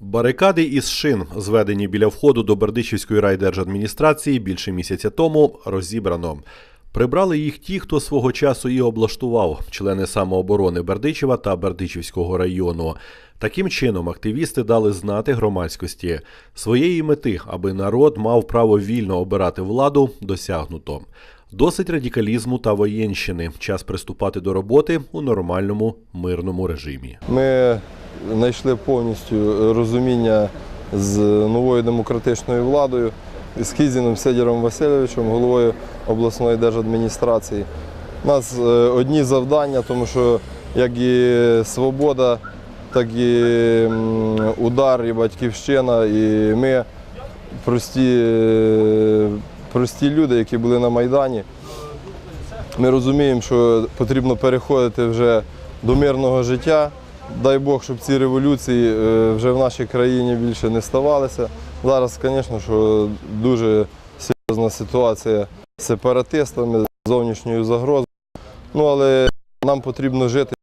Барикади із шин, зведені біля входу до Бердичівської райдержадміністрації більше місяця тому, розібрано. Прибрали їх ті, хто свого часу і облаштував члени самооборони Бердичева та Бердичівського району. Таким чином, активісти дали знати громадськості своєї мети, аби народ мав право вільно обирати владу, досягнуто. Досить радикалізму та воєнщини. Час приступати до роботи у нормальному мирному режимі. Ми знайшли повністю розуміння з новою демократичною владою, з Хізіном Сидіром Васильовичем, головою обласної держадміністрації. У нас е, одні завдання, тому що як і свобода, так і удар, і батьківщина, і ми прості, е, прості люди, які були на Майдані. Ми розуміємо, що потрібно переходити вже до мирного життя. Дай Бог, щоб ці революції е, вже в нашій країні більше не ставалися. Зараз, звісно, що дуже серйозна ситуація з сепаратистами, з зовнішньою загрозою. Ну, але нам потрібно жити